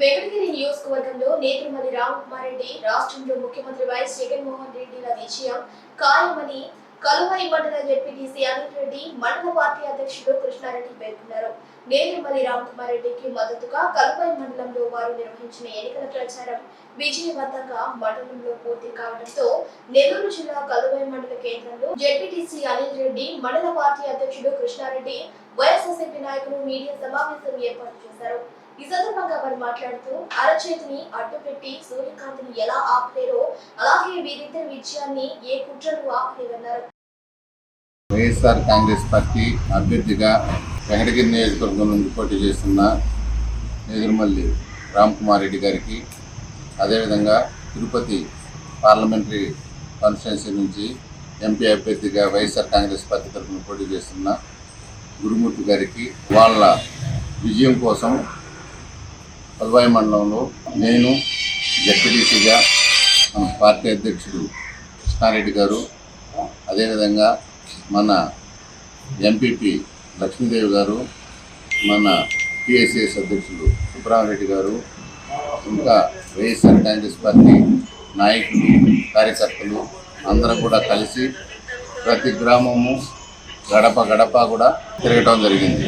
వెంకటగిరి నియోజకవర్గంలో నేత్రమల్లి రామకుమారెడ్డి రాష్ట్రంలో ముఖ్యమంత్రి వైఎస్ జగన్మోహన్ రెడ్డిల విజయం ఖాయమని కలువై మండల జెడ్పీటీసీ అనిల్ రెడ్డి మండల పార్టీ అధ్యక్షుడు కృష్ణారెడ్డి పేర్కొన్నారు. నేత్రమల్లి రామకుమారెడ్డికి మద్దతుగా కలువై మండలంలో వారు నిర్వహించిన ఎన్నికల ప్రచారం విజయవంతంగా మండలంలో పూర్తి కావడంతో నెల్లూరు జిల్లా కలువై మండల కేంద్రంలో జడ్పీటీసీ అనిల్ రెడ్డి మండల పార్టీ అధ్యక్షుడు కృష్ణారెడ్డి వైఎస్ఆర్సీపీ నాయకులు మీడియా సమావేశం ఏర్పాటు చేశారు. ఈ సందర్భంగా వారు మాట్లాడుతూ అరచేతిని అడ్డుపెట్టి సూర్యకాంతిని ఎలా ఆపలేరో అలాగే వీరిద్దరి విజయాన్ని ఏ కుట్రలు ఆపలేవన్నారు వైఎస్ఆర్ కాంగ్రెస్ పార్టీ అభ్యర్థిగా వెంకటగిరి నియోజకవర్గం నుండి పోటీ చేస్తున్న నేదురుమల్లి రామ్కుమార్ రెడ్డి గారికి అదేవిధంగా తిరుపతి పార్లమెంటరీ కాన్స్టిట్యున్సీ నుంచి ఎంపీ అభ్యర్థిగా వైఎస్ఆర్ కాంగ్రెస్ పార్టీ తరఫున పోటీ చేస్తున్న గురుమూర్తి గారికి వాళ్ళ విజయం కోసం పల్వాయి మండలంలో నేను జడ్పీటీసీగా మన పార్టీ అధ్యక్షుడు కృష్ణారెడ్డి గారు అదేవిధంగా మన ఎంపీపీ లక్ష్మీదేవి గారు మన టీఎస్ఎస్ అధ్యక్షులు సుబ్రహ్మరెడ్డి గారు ఇంకా వైఎస్ఆర్ కాంగ్రెస్ పార్టీ నాయకులు కార్యకర్తలు అందరూ కూడా కలిసి ప్రతి గ్రామము గడప గడప కూడా తిరగటం జరిగింది.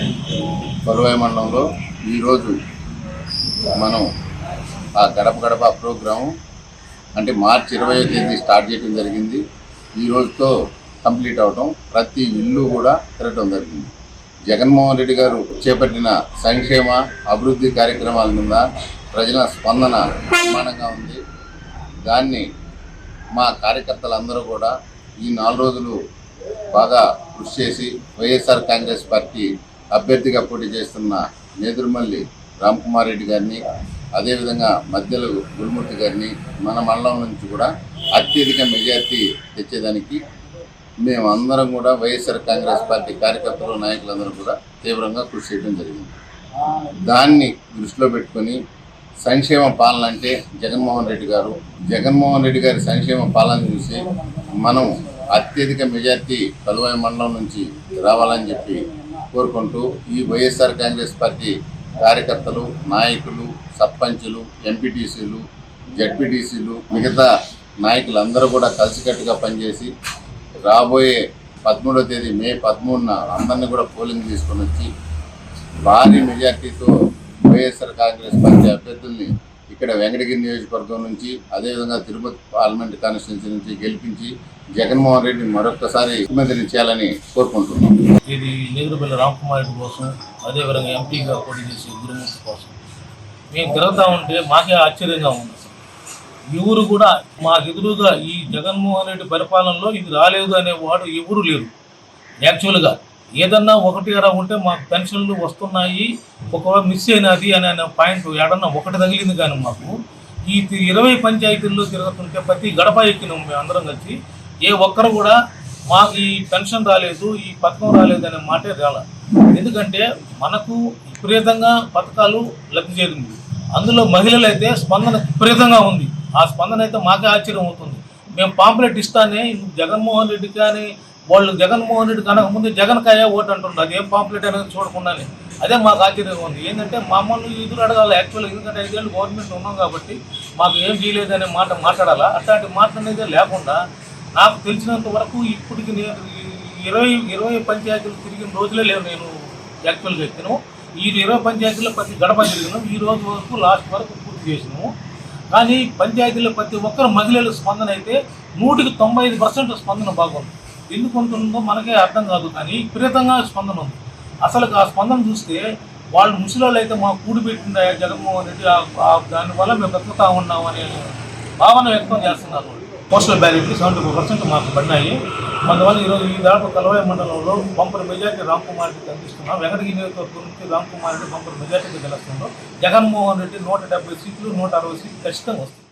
కొలువాయి మండలంలో ఈరోజు మనం ఆ గడప గడప ప్రోగ్రాము అంటే మార్చి ఇరవై తేదీ స్టార్ట్ చేయడం జరిగింది. ఈ రోజుతో కంప్లీట్ అవడం ప్రతి ఇల్లు కూడా తిరగడం జరిగింది. జగన్మోహన్ రెడ్డి గారు చేపట్టిన సంక్షేమ అభివృద్ధి కార్యక్రమాల మీద ప్రజల స్పందన నిర్మాణంగా ఉంది. దాన్ని మా కార్యకర్తలందరూ కూడా ఈ నాలుగు రోజులు బాగా కృషి చేసి వైఎస్ఆర్ కాంగ్రెస్ పార్టీ అభ్యర్థిగా పోటీ చేస్తున్న నేదురుమల్లి రామ్కుమార్ రెడ్డి గారిని అదేవిధంగా మధ్యలో గురుమూర్తి గారిని మన మండలం నుంచి కూడా అత్యధిక మెజార్టీ తెచ్చేదానికి మేము అందరం కూడా వైఎస్ఆర్ కాంగ్రెస్ పార్టీ కార్యకర్తలు నాయకులందరూ కూడా తీవ్రంగా కృషి చేయడం జరిగింది. దాన్ని దృష్టిలో పెట్టుకొని సంక్షేమ పాలన అంటే జగన్మోహన్ రెడ్డి గారు జగన్మోహన్ రెడ్డి గారి సంక్షేమ పాలన చూసి మనం అత్యధిక మెజార్టీ కలువాయి మండలం నుంచి రావాలని చెప్పి కోరుకుంటూ ఈ వైఎస్ఆర్ కాంగ్రెస్ పార్టీ కార్యకర్తలు నాయకులు సర్పంచులు ఎంపీటీసీలు జడ్పీటీసీలు మిగతా నాయకులందరూ కూడా కలిసికట్టుగా పనిచేసి రాబోయే పదమూడవ తేదీ మే పదమూడున అందరినీ కూడా పోలింగ్ తీసుకొని వచ్చి భారీ మెజార్టీతో వైఎస్ఆర్ కాంగ్రెస్ పార్టీ అభ్యర్థుల్ని ఇక్కడ వెంకటగిరి నియోజకవర్గం నుంచి అదేవిధంగా తిరుపతి పార్లమెంట్ కాన్స్టిట్యున్సీ నుంచి గెలిపించి జగన్మోహన్ రెడ్డిని మరొకసారి ముఖ్యమంత్రిని చేయాలని కోరుకుంటున్నాం. ఇది నేదురుపల్లి రామ్కుమార్ రెడ్డి కోసం అదేవిధంగా ఎంపీగా పోటీ చేసే గురుమూర్తి కోసం. మేము తిరుగుతూ ఉంటే మాకే ఆశ్చర్యంగా ఉంది. ఎవరు కూడా మాకు ఎదురుగా ఈ జగన్మోహన్ రెడ్డి పరిపాలనలో ఇది రాలేదు అనేవాడు ఎవరు లేరు. యాక్చువల్గా ఏదన్నా ఒకటి అలా ఉంటే మాకు పెన్షన్లు వస్తున్నాయి ఒకవేళ మిస్ అయినది అని అనే పాయింట్ ఏడన్నా ఒకటి తగిలింది కానీ మాకు. ఈ తి- ఇరవై పంచాయతీల్లో తిరుగుతుంటే ప్రతి గడప ఎక్కినాం మేము అందరం కలిసి. ఏ ఒక్కరు కూడా మాకు ఈ పెన్షన్ రాలేదు ఈ పథకం రాలేదు అనే మాటే రాల. ఎందుకంటే మనకు విపరీతంగా పథకాలు లబ్ధి చేరింది అందులో మహిళలు అయితే స్పందన విపరీతంగా ఉంది. ఆ స్పందన అయితే మాకే ఆశ్చర్యం అవుతుంది. మేము పాంప్లెట్ ఇస్తానే జగన్మోహన్ రెడ్డి కానీ వాళ్ళు జగన్మోహన్ రెడ్డి కనక ముందు జగన్ కాయ ఓటు అది అదేం పాంప్లెట్ అనేది చూడకుండానే. అదే మాకు ఆశ్చర్యంగా ఉంది. ఏంటంటే మమ్మల్ని ఎదురు అడగాలి యాక్చువల్గా ఎందుకంటే ఐదేళ్ళు గవర్నమెంట్ ఉన్నాం కాబట్టి మాకు ఏం చేయలేదనే మాట మాట్లాడాలా? అట్లాంటి మాట అనేది లేకుండా నాకు తెలిసినంత వరకు ఇప్పటికి నేను ఇరవై ఇరవై పంచాయతీలు తిరిగిన రోజులే లేవు నేను యాక్చువల్గా ఎక్కినాము ఈ ఇరవై పంచాయతీల్లో ప్రతి గడప తిరిగినాం. ఈ రోజు వరకు లాస్ట్ వరకు పూర్తి చేసినాము. కానీ పంచాయతీలో ప్రతి ఒక్కరు మహిళల స్పందన అయితే నూటికి తొంభై ఐదు పర్సెంట్ స్పందన బాగుంది. ఎందుకు ఉంటుందో మనకే అర్థం కాదు కానీ విపరీతంగా స్పందన ఉంది. అసలు ఆ స్పందన చూస్తే వాళ్ళు ముసలిళ్ళు అయితే మా కూడి పెట్టిండ జగన్మోహన్ రెడ్డి ఆ- దానివల్ల మేము బ్రతుకుతా ఉన్నాం అనే భావన వ్యక్తం చేస్తున్నారు పోస్టల్ బ్యాలెట్లు సెవెంటీ ఫోర్ పర్సెంట్ మాకు పడినాయి. అందువల్ల ఈరోజు ఈ దాదాపు కలవాయి మండలంలో బంపర్ మెజార్టీ రామ్ కుమార్ రెడ్డి అందిస్తున్నాం వెంకటగిరి నియోజకవర్గం నుంచి రామ్ కుమార్ రెడ్డి బంపర్ మెజార్టీకి గెలుస్తున్నాం జగన్మోహన్ రెడ్డి నూట డెబ్బై సీట్లు నూట అరవై సీట్లు ఖచ్చితంగా వస్తుంది